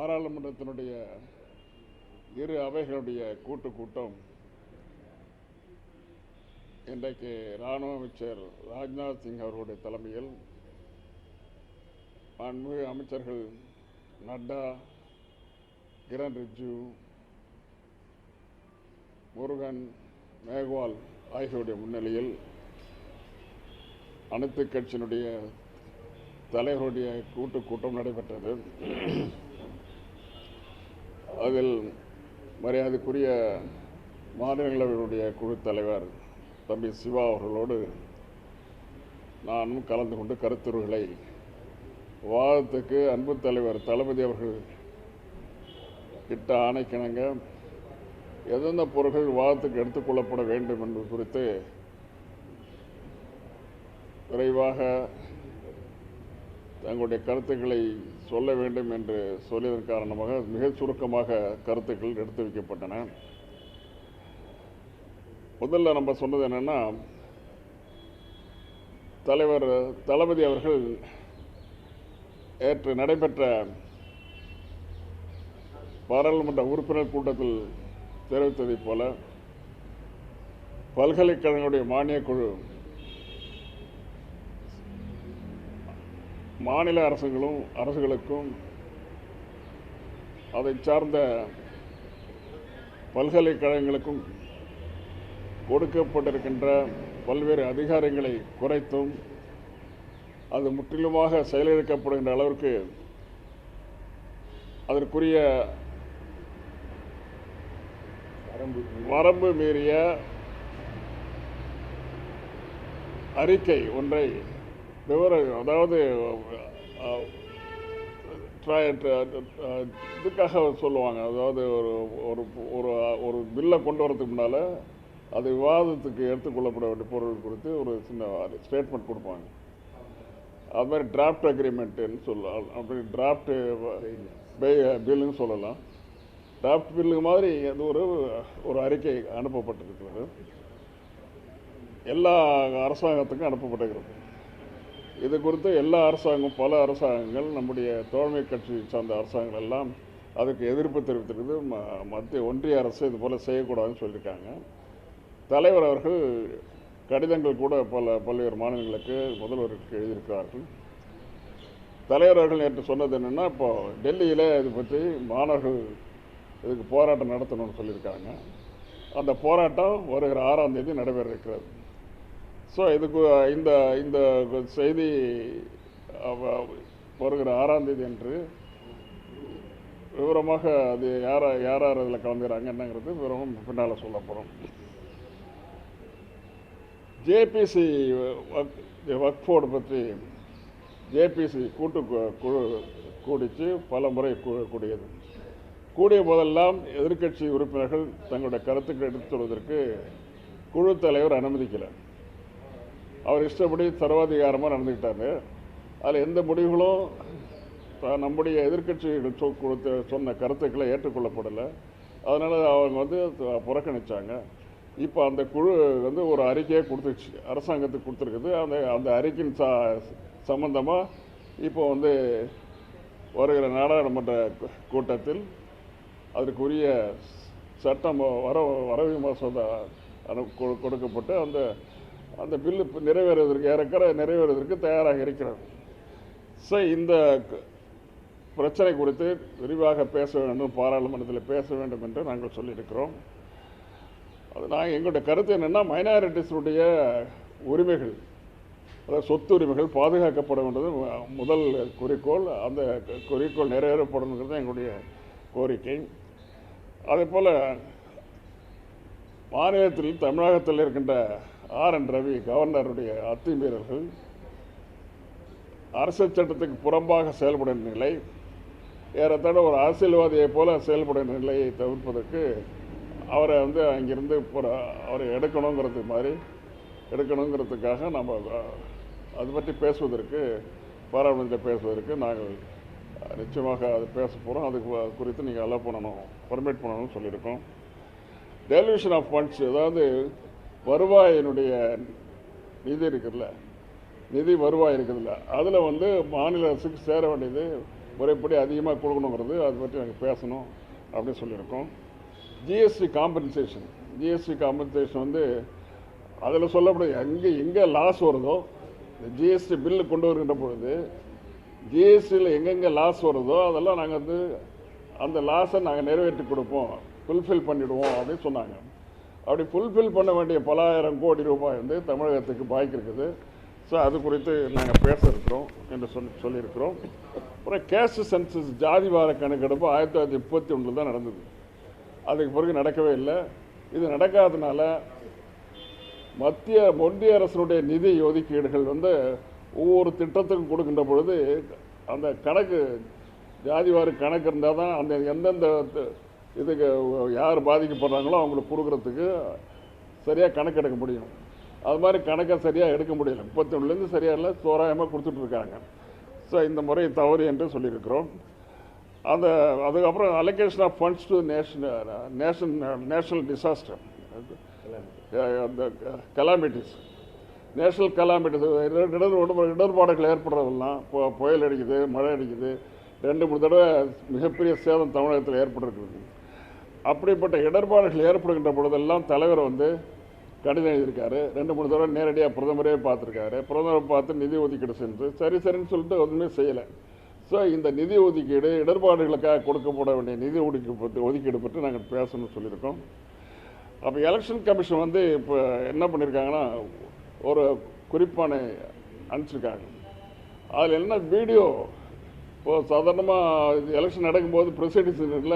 பாராளுமன்றத்தினுடைய இரு அவைகளுடைய கூட்டு கூட்டம் இன்றைக்கு இராணுவ அமைச்சர் ராஜ்நாத் சிங் அவர்களுடைய தலைமையில் மாண்புமிகு அமைச்சர்கள் நட்டா கிரண் ரிஜ்ஜு முருகன் மேக்வால் ஆகியோருடைய முன்னிலையில் அனைத்து கட்சியினுடைய தலைவருடைய கூட்டு கூட்டம் நடைபெற்றது. அதில் மரியாதைக்குரிய மாநிலங்களவையுடைய குழு தலைவர் தம்பி சிவா அவர்களோடு நானும் கலந்து கொண்டு கருத்துருகளை வாதத்துக்கு அன்பு தலைவர் தளபதி அவர்கள் கிட்ட ஆணைக்கிணங்க எந்தெந்த பொருட்கள் வாதத்துக்கு எடுத்துக்கொள்ளப்பட வேண்டும் என்பது குறித்து விரைவாக தங்களுடைய கருத்துக்களை சொல்ல வேண்டும் என்று சொல்லியதன் காரணமாக மிக சுருக்கமாக கருத்துக்கள் எடுத்து வைக்கப்பட்டன. முதல்ல நம்ம சொன்னது என்னன்னா தலைவர் தளபதி அவர்கள் நேற்று நடைபெற்ற பாராளுமன்ற உறுப்பினர் கூட்டத்தில் தெரிவித்ததைப் போல பல்கலைக்கழகங்களுடைய மானியக் குழு மாநில அரசுகளும் அரசுகளுக்கும் அதை சார்ந்த பல்கலைக்கழகங்களுக்கும் கொடுக்கப்பட்டிருக்கின்ற பல்வேறு அதிகாரங்களை குறைத்தும் அது முற்றிலுமாக செயலிழக்கப்படுகின்ற அளவிற்கு அதற்குரிய வரம்பு மீறிய அறிக்கை ஒன்றை விவரம் அதாவது இதுக்காக சொல்லுவாங்க. அதாவது ஒரு ஒரு ஒரு ஒரு பில்லை கொண்டு வரதுக்கு முன்னால் அது விவாதத்துக்கு எடுத்துக்கொள்ளப்பட வேண்டிய பொருள் குறித்து ஒரு சின்ன ஸ்டேட்மெண்ட் கொடுப்பாங்க. அது மாதிரி டிராஃப்ட் அக்ரிமெண்ட்டுன்னு சொல்லலாம். அப்படி டிராஃப்ட் பில்லுன்னு சொல்லலாம். டிராஃப்ட் பில்லுக்கு மாதிரி அது ஒரு ஒரு அறிக்கை அனுப்பப்பட்டிருக்கிறது. எல்லா அரசாங்கத்துக்கும் அனுப்பப்பட்டிருக்கிறது. இது குறித்து எல்லா அரசாங்கம் பல அரசாங்கங்கள் நம்முடைய தோழமை கட்சி சார்ந்த அரசாங்கங்கள் எல்லாம் அதுக்கு எதிர்ப்பு தெரிவித்திருக்குது. ம- மத்திய ஒன்றிய அரசு இது போல் செய்யக்கூடாதுன்னு சொல்லியிருக்காங்க. தலைவர் அவர்கள் கடிதங்கள் கூட பல பல்வேறு மாநிலங்களுக்கு முதல்வருக்கு எழுதியிருக்கிறார்கள். தலைவர் அவர்கள் நேற்று சொன்னது என்னென்னா இப்போ டெல்லியில் இது பற்றி மாணவர்கள் இதுக்கு போராட்டம் நடத்தணும்னு சொல்லியிருக்காங்க. அந்த போராட்டம் வருகிற ஆறாம் தேதி நடைபெற இருக்கிறது. ஸோ இதுக்கு இந்த இந்த செய்தி வருகிற ஆறாம் தேதி அன்று விவரமாக அது யார் யார் யார் அதில் கலந்துக்கிறாங்க என்னங்கிறது விவரம் பின்னால் சொல்ல போகிறோம் ஜேபிசி ஒர்க் பற்றி ஜேபிசி கூட்டு குழு கூடிச்சு பல முறை கூ- கூடியது. கூடிய போதெல்லாம் எதிர்க்கட்சி உறுப்பினர்கள் தங்களுடைய கருத்துக்களை எடுத்து சொல்வதற்கு குழு தலைவர் அனுமதிக்கலை. அவர் இஷ்டப்படி சர்வாதிகாரமாக நடந்துக்கிட்டாரு. அதில் எந்த முடிவுகளும் நம்முடைய எதிர்கட்சிகள் சொ கொடுத்த சொன்ன கருத்துக்களை ஏற்றுக்கொள்ளப்படலை. அதனால் அவங்க வந்து புறக்கணித்தாங்க புறக்கணிச்சாங்க. இப்போ அந்த குழு வந்து ஒரு அறிக்கையை கொடுத்துருச்சு அரசாங்கத்துக்கு கொடுத்துருக்குது. அந்த அந்த அறிக்கையின் சா சம்மந்தமாக இப்போ வந்து வருகிற நாடாளுமன்ற கூட்டத்தில் அதற்குரிய சட்டம் வர வரவு மசோதா அனு கொ- கொடுக்கப்பட்டு அந்த அந்த பில்லு நிறைவேறுவதற்கு ஏறக்குற நிறைவேறுவதற்கு தயாராக இருக்கிறது சார் இந்த பிரச்சனை குறித்து விரிவாக பேச வேண்டும் பாராளுமன்றத்தில் பேச வேண்டும் என்று நாங்கள் சொல்லியிருக்கிறோம். அது நாங்கள் எங்களுடைய கருத்து என்னென்னா மைனாரிட்டிஸுடைய உரிமைகள் அதாவது சொத்து உரிமைகள் பாதுகாக்கப்பட வேண்டியது முதல் குறிக்கோள். அந்த குறிக்கோள் நிறைவேறப்படணுங்கிறது எங்களுடைய கோரிக்கை. அதே போல் மாநிலத்தில் தமிழகத்தில் இருக்கின்ற ஆர் என் ரவி கவர்னருடைய அத்துமீறல்கள் அரசியல் சட்டத்துக்கு புறம்பாக செயல்படும் நிலை ஏறத்தாழ ஒரு அரசியல்வாதியைப் போல செயல்படும் நிலையை தவிர்ப்பதற்கு அவரை வந்து அங்கிருந்து புற- அவரை எடுக்கணுங்கிறது மாதிரி எடுக்கணுங்கிறதுக்காக நம்ம அது பற்றி பேசுவதற்கு பாராளுமன்றத்தில் பேசுவதற்கு நாங்கள் நிச்சயமாக அது பேச போகிறோம் அதுக்கு குறித்து நீங்கள் அலோவ் பண்ணணும் பர்மிட் பண்ணணும்னு சொல்லியிருக்கோம். டெலிவிஷன் ஆஃப் ஃபண்ட்ஸ் அதாவது வருவாயினுடைய நிதி இருக்குதுல்ல? நிதி வருவாய் இருக்குதுல்ல? அதில் வந்து மாநில அரசுக்கு சேர வேண்டியது முறைப்படி அதிகமாக கொடுக்கணுங்கிறது அதை பற்றி நாங்கள் பேசணும் அப்படின்னு சொல்லியிருக்கோம். ஜிஎஸ்டி காம்பன்சேஷன் ஜிஎஸ்டி காம்பன்சேஷன் வந்து அதில் சொல்லப்படுது. எங்கே எங்கே லாஸ் வருதோ ஜிஎஸ்டி பில்லு கொண்டு வருகின்ற பொழுது ஜிஎஸ்டியில் எங்கெங்கே லாஸ் வருதோ அதெல்லாம் நாங்கள் வந்து அந்த லாஸை நாங்கள் நிறைவேற்றி கொடுப்போம். ஃபுல்ஃபில் பண்ணிவிடுவோம் அப்படின்னு சொன்னாங்க. அப்படி ஃபுல்ஃபில் பண்ண வேண்டிய பலாயிரம் கோடி ரூபாய் வந்து தமிழகத்துக்கு பாய்க்கிருக்குது ஸோ அது குறித்து நாங்கள் பேச இருக்கிறோம் என்று சொல்லி சொல்லியிருக்கிறோம். அப்புறம் கேஸ்ட் சென்சஸ் ஜாதிவார கணக்கெடுப்பு ஆயிரத்தி தொள்ளாயிரத்தி முப்பத்தி ஒன்றில் தான் நடந்தது. அதுக்கு பிறகு நடக்கவே இல்லை. இது நடக்காதனால மத்திய ஒன்றிய அரசனுடைய நிதி ஒதுக்கீடுகள் வந்து ஒவ்வொரு திட்டத்துக்கும் கொடுக்கின்ற பொழுது அந்த கணக்கு ஜாதிவாரி கணக்கு இருந்தால் தான் அந்த எந்தெந்த இதுக்கு யார் பாதிக்கப்படுறாங்களோ அவங்களுக்கு கொடுக்குறதுக்கு சரியாக கணக்கு எடுக்க முடியும். அது மாதிரி கணக்கை சரியாக எடுக்க முடியல. முப்பத்தொன்னுலேருந்து சரியாக இல்லை தோராயமாக கொடுத்துட்ருக்காங்க ஸோ இந்த முறை தவறு என்று சொல்லியிருக்கிறோம். அந்த அதுக்கப்புறம் allocation of funds to nation nation national disaster அந்த கலாமிட்டிஸ் நேஷனல் கலாமிட்டிஸ் இடர் இடர்பாடுகள் ஏற்படுறதெல்லாம் இப்போ புயல் அடிக்குது மழை அடிக்குது. ரெண்டு மூணு தடவை மிகப்பெரிய சேதம் தமிழகத்தில் ஏற்பட்டிருக்குது. அப்படிப்பட்ட இடர்பாடுகள் ஏற்படுகின்ற பொழுதெல்லாம் தலைவர் வந்து கடிதம் எழுதியிருக்காரு. ரெண்டு மூணு தடவை நேரடியாக பிரதமரே பார்த்துருக்காரு. பிரதமரை பார்த்து நிதி ஒதுக்கீடு சென்று சரி சரின்னு சொல்லிட்டு ஒன்றுமே செய்யலை. ஸோ இந்த நிதி ஒதுக்கீடு இடர்பாடுகளுக்காக கொடுக்கப்பட வேண்டிய நிதி ஒதுக்கீடு பற்றி ஒதுக்கீடு பற்றி நாங்கள் பேசணும்னு சொல்லியிருக்கோம். அப்போ எலெக்ஷன் கமிஷன் வந்து இப்போ என்ன பண்ணியிருக்காங்கன்னா ஒரு குறிப்பான அனுப்பிச்சிருக்காங்க. அதில் என்ன வீடியோ இப்போ சாதாரணமாக இது எலெக்ஷன் நடக்கும்போது ப்ரெசிடென்ட்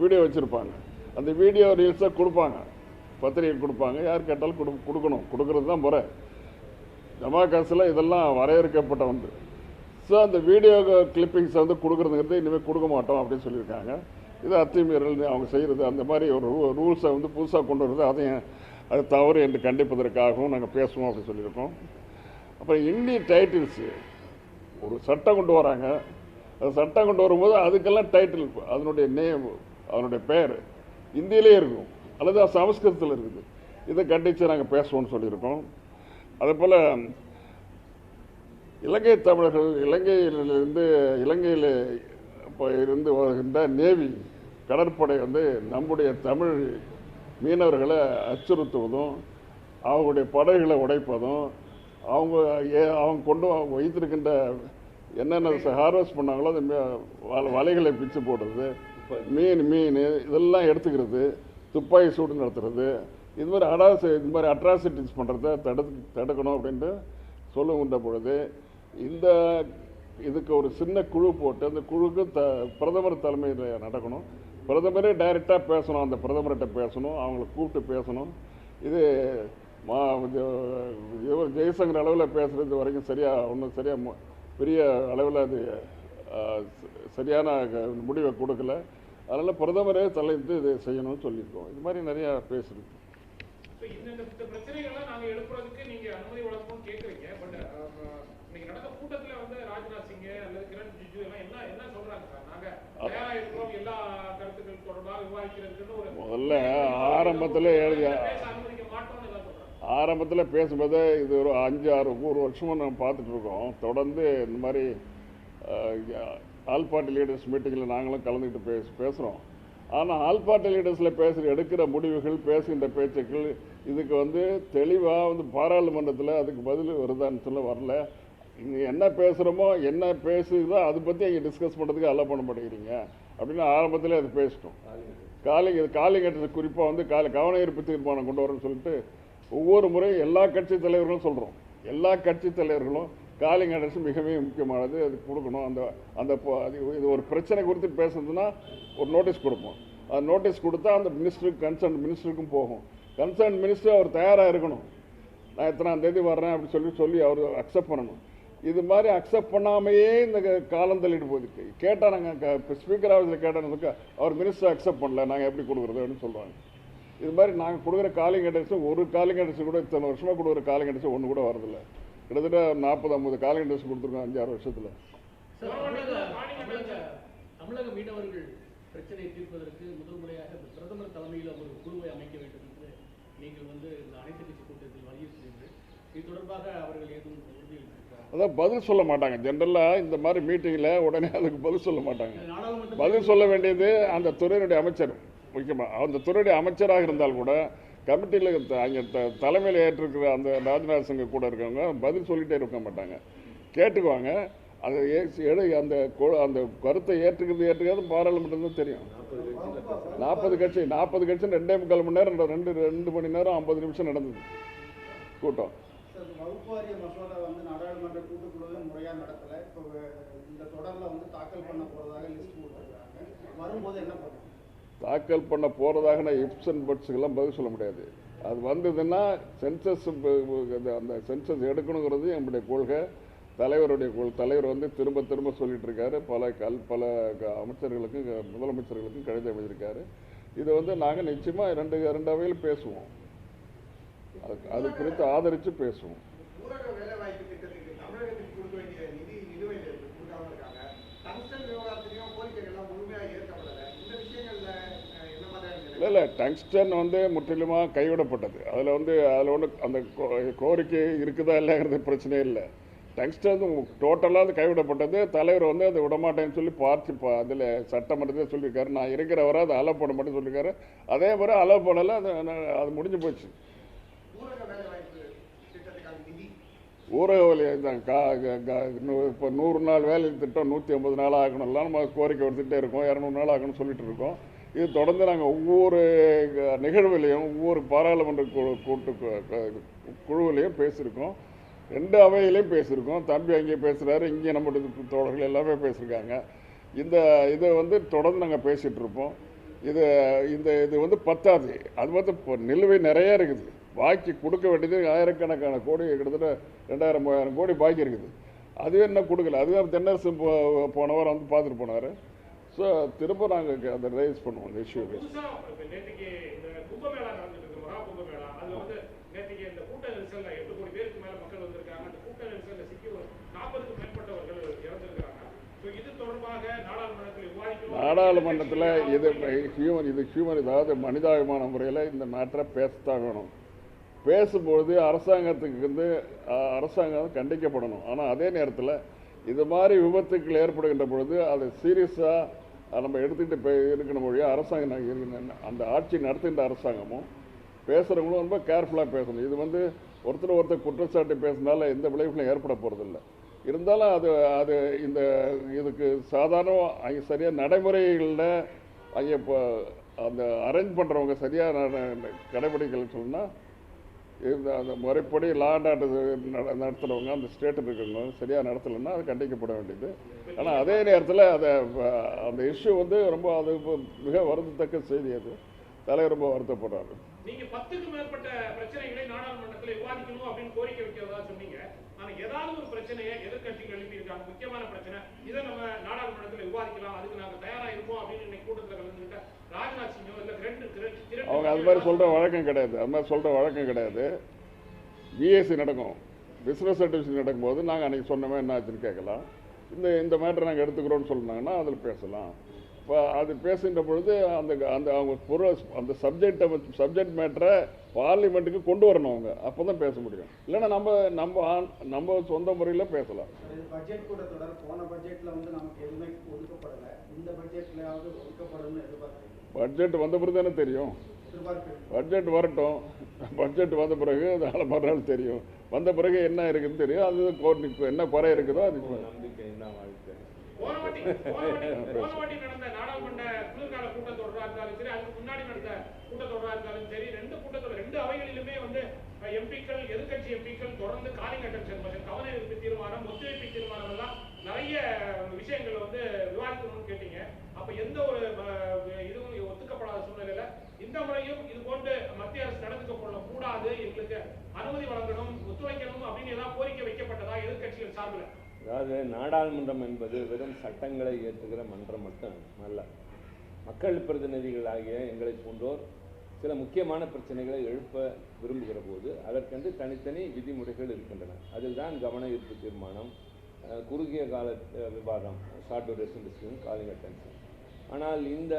வீடியோ வச்சுருப்பாங்க. அந்த வீடியோ ரீல்ஸை கொடுப்பாங்க. பத்திரிகை கொடுப்பாங்க. யார் கேட்டாலும் கொடு கொடுக்கணும். கொடுக்கறது தான் முறை. டெமோக்ராஸில் இதெல்லாம் வரையறுக்கப்பட்ட வந்து ஸோ அந்த வீடியோ கிளிப்பிங்ஸ் வந்து கொடுக்குறதுங்கிறது இனிமேல் கொடுக்க மாட்டோம் அப்படின்னு சொல்லியிருக்காங்க. இது அத்துமீறல் அவங்க செய்கிறது அந்த மாதிரி ஒரு ரூல்ஸை வந்து புதுசாக கொண்டு வருது அதையும் அது தவறு என்று கண்டிப்பதற்காகவும் நாங்கள் பேசுவோம் அப்படின்னு சொல்லியிருக்கோம். அப்புறம் இன்னி டைட்டில்ஸு ஒரு சட்டம் கொண்டு வராங்க. அது சட்டம் கொண்டு வரும்போது அதுக்கெல்லாம் டைட்டில் அதனுடைய நேம் அவருடைய பெயர். இந்தியிலே இருக்கும். அல்லது சமஸ்கிருதத்தில் இருக்குது. இதை கண்டித்து நாங்கள் பேசுவோம்னு சொல்லியிருக்கோம். அதே போல் இலங்கை தமிழர்கள் இலங்கையிலிருந்து இலங்கையில் இப்போ இருந்து வருகின்ற நேவி கடற்படை வந்து நம்முடைய தமிழ் மீனவர்களை அச்சுறுத்துவதும் அவங்களுடைய படகுகளை உடைப்பதும் அவங்க ஏ அவங்க கொண்டு வைத்திருக்கின்ற என்னென்ன ஹார்வெஸ்ட் பண்ணாங்களோ அந்த வலைகளை பிச்சு போடுறது மீன் மீன் இதெல்லாம் எடுத்துக்கிறது துப்பாக்கி சூடு நடத்துறது இது மாதிரி அடாசி இது மாதிரி அட்ராசிட்டிஸ் பண்ணுறத தடு தடுக்கணும் அப்படின்ட்டு சொல்ல உண்ட பொழுது இந்த இதுக்கு ஒரு சின்ன குழு போட்டு அந்த குழுக்கு த பிரதமர் தலைமையில் நடக்கணும். பிரதமரே டைரெக்டாக பேசணும் அந்த பிரதமர்கிட்ட பேசணும் அவங்கள கூப்பிட்டு பேசணும். இது மா இது- ஜெய்சங்கர் அளவில் பேசுகிறது வரைக்கும் சரியாக ஒன்றும் சரியாக பெரிய அளவில் அது சரியான முடிவை கொடுக்கல. அதனால் பிரதமரே தலையிட்டு இதை செய்யணும்னு சொல்லியிருக்கோம். இது மாதிரி நிறையா ஒரு முதல்ல ஆரம்பத்தில் எழுதிய ஆரம்பத்தில் பேசும்போது இது ஒரு அஞ்சு ஆறு ஒரு வருஷமாக நம்ம பார்த்துட்டு இருக்கோம். தொடர்ந்து இந்த மாதிரி அஹ், ஆல் பார்ட்டி லீடர்ஸ் மீட்டிங்கில் நாங்களும் கலந்துக்கிட்டு பேச பேசுகிறோம் ஆனால் ஆல் பார்ட்டி லீடர்ஸில் பேசுகிற எடுக்கிற முடிவுகள் பேசுகின்ற பேச்சுக்கள் இதுக்கு வந்து தெளிவாக வந்து பாராளுமன்றத்தில் அதுக்கு பதில் வருதான்னு சொல்ல வரல. நீங்கள் என்ன பேசுகிறோமோ என்ன பேசுதோ அதை பற்றி அங்கே டிஸ்கஸ் பண்ணுறதுக்கு அலோ பண்ண மாட்டேங்கிறீங்க. அப்படின்னு ஆரம்பத்தில் அது பேசிட்டோம். காலிங் இது காலிங் குறிப்பாக வந்து கால கவன ஈர்ப்பு தீர்மானம் கொண்டு வரேன்னு சொல்லிட்டு ஒவ்வொரு முறையும் எல்லா கட்சி தலைவர்களும் சொல்கிறோம் எல்லா கட்சி தலைவர்களும் காலிங் அட்ரஸ் மிகவே முக்கியமானது. அது கொடுக்கணும். அந்த அந்த அது இது ஒரு பிரச்சனை குறித்து பேசுறதுன்னா ஒரு நோட்டீஸ் கொடுப்போம். அது நோட்டீஸ் கொடுத்தா அந்த மினிஸ்டருக்கு கன்சர்ன் மினிஸ்டருக்கும் போகும். கன்சர்ன் மினிஸ்டர் அவர் தயாராக இருக்கணும். நான் எத்தனாம் தேதி வர்றேன் அப்படின்னு சொல்லி சொல்லி அவர் அக்செப்ட் பண்ணணும். இது மாதிரி அக்செப்ட் பண்ணாமையே இந்த காலம் தள்ளிட்டு போகுது. கேட்டால் நாங்கள் இப்போ ஸ்பீக்கர் ஆஃபீஸில் கேட்டோம்னாக்கா அவர் மினிஸ்டர் அக்செப்ட் பண்ணல. நாங்கள் எப்படி கொடுக்குறது அப்படின்னு சொல்லுவாங்க இது மாதிரி நாங்கள் கொடுக்குற காலிங் அட்ரஸும் ஒரு காலிங் அட்ரஸ் கூட இத்தனை வருஷமாக கொடுக்குற காலிங் அட்ரஸும் ஒன்று கூட வரதில்லை. கிட்டத்தட்ட நாற்பது ஐம்பது காலிங் அட்ரஸ் கொடுத்துருக்கோம் அஞ்சாறு வருஷத்தில். தமிழக மீனவர்கள் பிரச்சனையை தீர்ப்பதற்கு முதல் முறையாக பிரதமர் தலைமையில் ஒரு குழுவை அமைக்க வேண்டும் என்று நீங்கள் வந்து இந்த அனைத்து கட்சி கூட்டத்தில் வலியுறுத்தினீர்கள். இது தொடர்பாக அவர்கள் ஏதும் அதான் பதில் சொல்ல மாட்டாங்க. ஜென்ரலாக இந்த மாதிரி மீட்டிங்கில் உடனே அதுக்கு பதில் சொல்ல மாட்டாங்க. பதில் சொல்ல வேண்டியது அந்த துறையினுடைய அமைச்சர். முக்கியமாக அந்த துறையுடைய அமைச்சராக இருந்தால் கூட கமிட்டியில் அங்கே த தலைமையில் ஏற்றிருக்கிற அந்த ராஜ்நாத் சிங் கூட இருக்கவங்க பதில் சொல்லிகிட்டே இருக்க மாட்டாங்க. கேட்டுக்குவாங்க. அதை ஏ- எடு அந்த அந்த கருத்தை ஏற்றுக்கிறது ஏற்றுக்கிறது பாராளுமன்றம் தான் தெரியும். நாற்பது கட்சி நாற்பது கட்சி ரெண்டே முக்கால் மணி நேரம் ரெண்டு ரெண்டு மணி நேரம் ஐம்பது நிமிஷம் நடந்தது. கூட்டம். வரும்போது என்ன தாக்கல் பண்ண போகிறதாக நான் இப்ஸ் அண்ட் பட்ஸுக்கெல்லாம் பதில் சொல்ல முடியாது. அது வந்ததுன்னா சென்சஸ் அந்த சென்சஸ் எடுக்கணுங்கிறது என்னுடைய கொள்கை. தலைவருடைய கொள் தலைவர் வந்து திரும்ப திரும்ப சொல்லிட்டு இருக்காரு. பல கல் பல க- அமைச்சர்களுக்கும் முதலமைச்சர்களுக்கும் கடிதம் எழுதியிருக்காரு. இதை வந்து நாங்கள் நிச்சயமாக ரெண்டு ரெண்டு அவையில் பேசுவோம். அது அது குறித்து ஆதரித்து பேசுவோம் ஊரக வேலைவாய்ப்பு திட்டத்துக்கு தமிழகத்துக்கு கொடுக்க வேண்டிய நிதி நிலுவையில் இருக்கு கொடுக்காம இருக்காங்க டங்ஸ்டன் விவகாரத்திலையும் கோரிக்கைகள்லாம் முழுமையாக ஏற்கப்படலை இந்த விஷயங்கள்ல அஹ், என்ன மாதிரியான நிலை? இல்லை இல்லை டங்ஸ்டன் வந்து முற்றிலுமாக கைவிடப்பட்டது. அதில் வந்து அதில் ஒன்று அந்த கோ- கோரிக்கை இருக்குதா இல்லைங்கிறது பிரச்சனையே இல்லை. டங்ஸ்டன் டோட்டலாக அது கைவிடப்பட்டது. தலைவர் வந்து அதை விடமாட்டேன்னு சொல்லி பார்த்து பா அதில் சட்டமன்றத்தில் சொல்லியிருக்காரு. நான் இருக்கிற வரை அதை அலோ பண்ண மாட்டேன்னு சொல்லியிருக்காரு. அதே மாதிரி அலோவ் பண்ணலை அது அது முடிஞ்சு போச்சு. ஊரக வேலைவாய்ப்பு வழி தான் கா இப்போ நூறு நாள் வேலை திட்டம் நூற்றி ஐம்பது நாள் ஆகணும்லாம் நம்ம கோரிக்கை எடுத்துகிட்டே இருக்கோம். இரநூறு நாள் ஆகணும்னு சொல்லிட்டு இருக்கோம். இது தொடர்ந்து நாங்கள் ஒவ்வொரு க- நிகழ்வுலையும் ஒவ்வொரு பாராளுமன்ற குழு கூட்டு குழுவிலையும் பேசியிருக்கோம். ரெண்டு அவையிலையும் பேசியிருக்கோம். தம்பி அங்கேயே பேசுகிறாரு இங்கே நம்முடைய தோழர்கள் எல்லாமே பேசியிருக்காங்க. இந்த இதை வந்து தொடர்ந்து நாங்கள் பேசிகிட்டு இருப்போம் இது இந்த இது வந்து பத்தாது. அது மட்டும் இப்போ நிலுவை நிறைய இருக்குது. பாக்கி கொடுக்க வேண்டியது ஆயிரக்கணக்கான கோடி கிட்டத்தட்ட ரெண்டாயிரம் மூவாயிரம் கோடி பாக்கி இருக்குது. அதுவே இன்னும் கொடுக்கல. அதுவே தென்னரசு போ- போனவர் வந்து பார்த்துட்டு போனார். ஸோ திரும்ப நாங்கள் அதை ரைஸ் பண்ணுவோம் இஷ்யூ அந்த தொடர்பாக நாடாளுமன்றத்தில் இது ஹியூமன் இது ஹியூமன் அதாவது மனிதாபிமான முறையில் இந்த மேட்டரை பேசத்தான் வேணும் பேசும்பொழுது அரசாங்கத்துக்கு வந்து அரசாங்கம் கண்டிக்கப்படணும். ஆனால் அதே நேரத்தில் இது மாதிரி விபத்துக்கள் ஏற்படுகின்ற பொழுது அதை சீரியஸாக நம்ம எடுத்துக்கிட்டு பே இருக்கணும் மொழியாக அரசாங்கம் நாங்கள் இருக்கணும் அந்த ஆட்சி நடத்துகின்ற அரசாங்கமும் பேசுகிறவங்களும் ரொம்ப கேர்ஃபுல்லாக பேசணும். இது வந்து ஒருத்தர் ஒருத்தர் குற்றச்சாட்டு பேசினால எந்த விளைவுகளும் ஏற்பட போகிறதில்ல இருந்தாலும் அது அது இந்த இதுக்கு சாதாரண அங்கே சரியாக நடைமுறைகளில் அங்கே இப்போ அந்த அரேஞ்ச் பண்ணுறவங்க சரியாக கடைபிடிக்கலன்னு சொன்னால் அந்த முறைப்படி லா அண்ட் ஆர்டர் நடத்துகிறவங்க அந்த ஸ்டேட்டில் இருக்கிறவங்க சரியாக நடத்தலைன்னா அது கண்டிக்கப்பட வேண்டியது. ஆனால் அதே நேரத்தில் அதை அந்த இஷ்யூ வந்து ரொம்ப அது மிக வருந்தத்தக்க செய்தி அது. தலைவர் ரொம்ப வருத்தப்படுறாரு. நீங்க பத்துக்கு மேற்பட்ட பிரச்சனைகளை நாடாளுமன்றத்தில் விவாதிக்கணும் அப்படின்னு கோரிக்கை வைக்கிறதா சொன்னீங்க. ஆனா ஏதாவது ஒரு பிரச்சனையை எதிர்கட்சிகள் எழுப்பியிருக்காங்க. முக்கியமான பிரச்சனை. இதை நம்ம நாடாளுமன்றத்தில் விவாதிக்கலாம். அதுக்கு நாங்க தயாரா இருப்போம் அப்படின்னு இன்னைக்கு கூட்டத்தில் கலந்துக்கிட்ட ராஜ்நாத் சிங்கோ இல்ல ரெண்டு அவங்க அது மாதிரி சொல்கிற வழக்கம் கிடையாது. அது மாதிரி சொல்கிற வழக்கம் கிடையாது. பிஎஸ்சி நடக்கும். பிஸ்னஸ் சர்டிஃபிகேட் நடக்கும்போது நாங்கள் அன்றைக்கி சொன்னோமே என்ன ஆச்சுன்னு கேட்கலாம். இந்த இந்த மேட்டரை நாங்கள் எடுத்துக்கிறோம்னு சொன்னாங்கன்னா அதில் பேசலாம். இப்போ அது பேசுகின்ற பொழுது அந்த அந்த அவங்க பொருள் அந்த சப்ஜெக்டை சப்ஜெக்ட் மேட்டரை பார்லிமெண்ட்டுக்கு கொண்டு வரணும் அவங்க. அப்போ தான் பேச முடியும். இல்லைன்னா நம்ம நம்ம நம்ம சொந்த முறையில் பேசலாம். பட்ஜெட் கூட்டத்தொடர் போன பட்ஜெட்ல வந்து நமக்கு எதுவுமே ஒதுக்கப்படலை. இந்த பட்ஜெட்லயாவது ஒதுக்கப்படும்னு எதிர்பார்க்குறீங்க? பட்ஜெட் வந்த பிறகு தானே தெரியும். பட்ஜெட் வரட்டும். பட்ஜெட் வந்த பிறகு நாளை மறுநாள் தெரியும். வந்த பிறகு என்ன இருக்குன்னு தெரியும். அது கோ- என்ன குறை இருக்குதோ அது போன வாட்டி போன வாட்டி போன வாட்டி நடந்த நாடாளுமன்ற குளிர்கால கூட்டத்தொடரா இருந்தாலும் சரி அதுக்கு முன்னாடி நடந்த கூட்டத்தொடரா இருந்தாலும் சரி ரெண்டு கூட்டத்தொடர் ரெண்டு அவைகளிலுமே வந்து எம்பிக்கள் எதிர்க்கட்சி எம்பிக்கள் தொடர்ந்து காலிங் அட்டென்ஷன் மோஷன் கவன தீர்மானம் ஒத்துழைப்பு தீர்மானம் எல்லாம் நிறைய விஷயங்கள் வந்து விவாதிக்கணும்னு கேட்டீங்க. அப்ப எந்த ஒரு இதுவும் ஒத்துக்கப்படாத சூழ்நிலையில இந்த முறையும் இது போன்று மத்திய அரசு நடந்துக்க கொள்ள கூடாது எங்களுக்கு அனுமதி வழங்கணும் ஒத்துழைக்கணும் அப்படின்னு எல்லாம் கோரிக்கை வைக்கப்பட்டதா எதிர்கட்சிகள் சார்பில்? அதாவது நாடாளுமன்றம் என்பது வெறும் சட்டங்களை ஏற்றுகிற மன்றம் மட்டும் அல்ல. மக்கள் பிரதிநிதிகளாகிய எங்களை போன்றோர் சில முக்கியமான பிரச்சனைகளை எழுப்ப விரும்புகிற போது அதற்கென்று தனித்தனி விதிமுறைகள் இருக்கின்றன. அதுதான் கவன ஈர்ப்பு தீர்மானம் குறுகிய கால விவாதம் short duration decision calling attention ஆனால் இந்த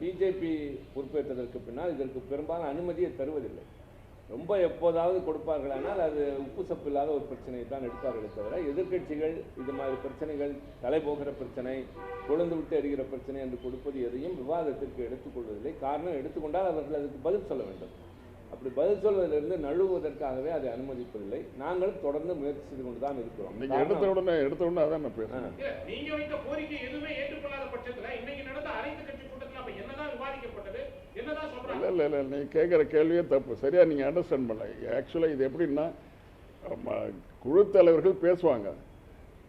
பிஜேபி பொறுப்பேற்றதற்கு பின்னால் இதற்கு பெரும்பாலும் அனுமதியை தருவதில்லை. ரொம்ப எப்போதாவது கொடுப்பார்களானால் அது உப்பு சப்பு இல்லாத ஒரு பிரச்சனையை தான் எடுப்பார்களே தவிர எதிர்க்கட்சிகள் இது மாதிரி பிரச்சனைகள் தலைபோகிற பிரச்சனை கொழுந்து விட்டு எறிகிற பிரச்சனை என்று கொடுப்பது எதையும் விவாதத்திற்கு எடுத்துக்கொள்வதில்லை. காரணம் எடுத்துக்கொண்டால் அவர்கள் அதுக்கு பதில் சொல்ல வேண்டும். அப்படி பதில் சொல்வதிலிருந்து நழுவுவதற்காகவே அதை அனுமதிப்பதில்லை. நாங்கள் தொடர்ந்து முயற்சி செய்து கொண்டு தான் இருக்கிறோம். நீங்க எடுத்த உடனே எடுத்த உடனே அதான் நான் பேசுறேன். இல்ல, நீங்க வைத்த கோரிக்கை எதுவுமே ஏற்றுக்கொள்ளாத பட்சத்துல இன்னைக்கு நடந்த அனைத்து கட்சி கூட்டத்துல அப்ப என்னதான் விவாதிக்கப்பட்டது? என்னதான் இல்லை சொல்றாங்க? இல்லை இல்லை நீ கேட்குற கேள்வியே தப்பு. சரியா நீங்கள் அண்டர்ஸ்டாண்ட் பண்ணல. ஆக்சுவலாக இது எப்படின்னா குழு தலைவர்கள் பேசுவாங்க.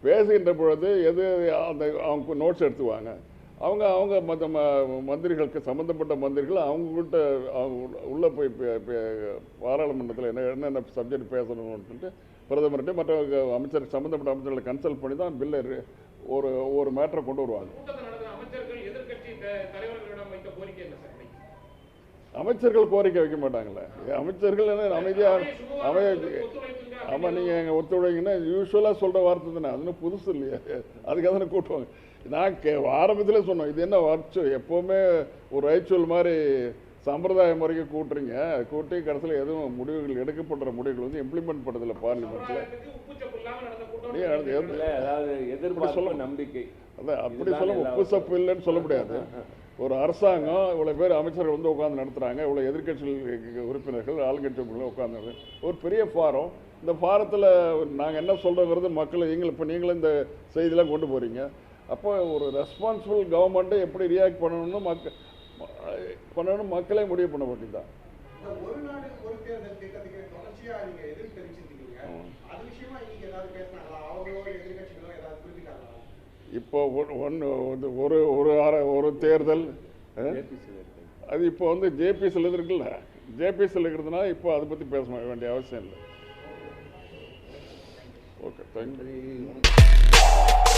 பேசுகின்ற பொழுது எது அந்த அவங்க நோட்ஸ் எடுத்துவாங்க. அவங்க அவங்க மற்ற ம- மந்திரிகளுக்கு சம்மந்தப்பட்ட மந்திரிகள் அவங்கக்கிட்ட அவங்க உள்ளே போய் பாராளுமன்றத்தில் என்ன என்னென்ன சப்ஜெக்ட் பேசணும்னு சொல்லிட்டு பிரதமர்கிட்ட மற்ற அமைச்சர் சம்மந்தப்பட்ட அமைச்சர்களை கன்சல்ட் பண்ணி தான் பில்லை ஒரு ஒரு மேட்டரை கொண்டு வருவாங்க. அமைச்சர்கள் கோரிக்கை வைக்க மாட்டாங்களே. அமைச்சர்கள் என்ன அமைதியாக அவையை ஆமாம் நீங்கள் எங்கள் ஒத்துழைங்கன்னா யூஸ்வலாக சொல்கிற வார்த்தை தானே. அதுன்னு புதுசு இல்லையா. அதுக்காக தானே கூட்டுவாங்க. நான் கே ஆரம்பத்திலே சொன்னோம் இது என்ன வர்ச்சு எப்போவுமே ஒரு ரைச்சுவல் மாதிரி சம்பிரதாய முறைக்கு கூட்டுறீங்க. கூட்டி கடைசியில் எதுவும் முடிவுகள் எடுக்கப்படுற முடிவுகள் வந்து இம்ப்ளிமெண்ட் பண்ணுறதில்ல பார்லிமெண்ட்டில் சம்பிரதாயத்துக்கு உப்புச்சப்பு இல்லாம நடந்த கூட்டம் நீ அது எது- இல்லை, அதாவது எதிர்பார்ப்பு சொல்லணும். நம்பிக்கை. அதான் அப்படி சொல்ல உப்பு சப்பு இல்லைன்னு சொல்ல முடியாது. ஒரு அரசாங்கம் இவ்வளோ பேர் அமைச்சர்கள் வந்து உட்காந்து நடத்துகிறாங்க இவ்வளோ எதிர்க்கட்சிகள் உறுப்பினர்கள் ஆளுங்கட்சி உறுப்பினர்கள் உட்காந்து ஒரு பெரிய ஃபாரம் இந்த ஃபாரத்தில் நாங்கள் என்ன சொல்கிறோங்கிறது மக்கள் நீங்கள் இப்போ நீங்களும் இந்த செய்திலாம் கொண்டு போகிறீங்க அப்போ ஒரு ரெஸ்பான்சிபிள் கவர்மெண்ட்டை எப்படி ரியாக்ட் பண்ணணும்னு மக்கள் பண்ணணும் மக்களே முடிவு பண்ண ஏதாவது குறிப்பிட்டாங்களா? இப்போ ஒன்று ஒரு ஒரு அர- ஒரு தேர்தல் அது இப்போ வந்து ஜேபிஎஸ்சில் இருக்குல்ல? ஜேபிஎஸ்சில் இருக்கிறதுனால இப்போ அதை பற்றி பேச வேண்டிய அவசியம் இல்லை. ஓகே. தேங்க்யூ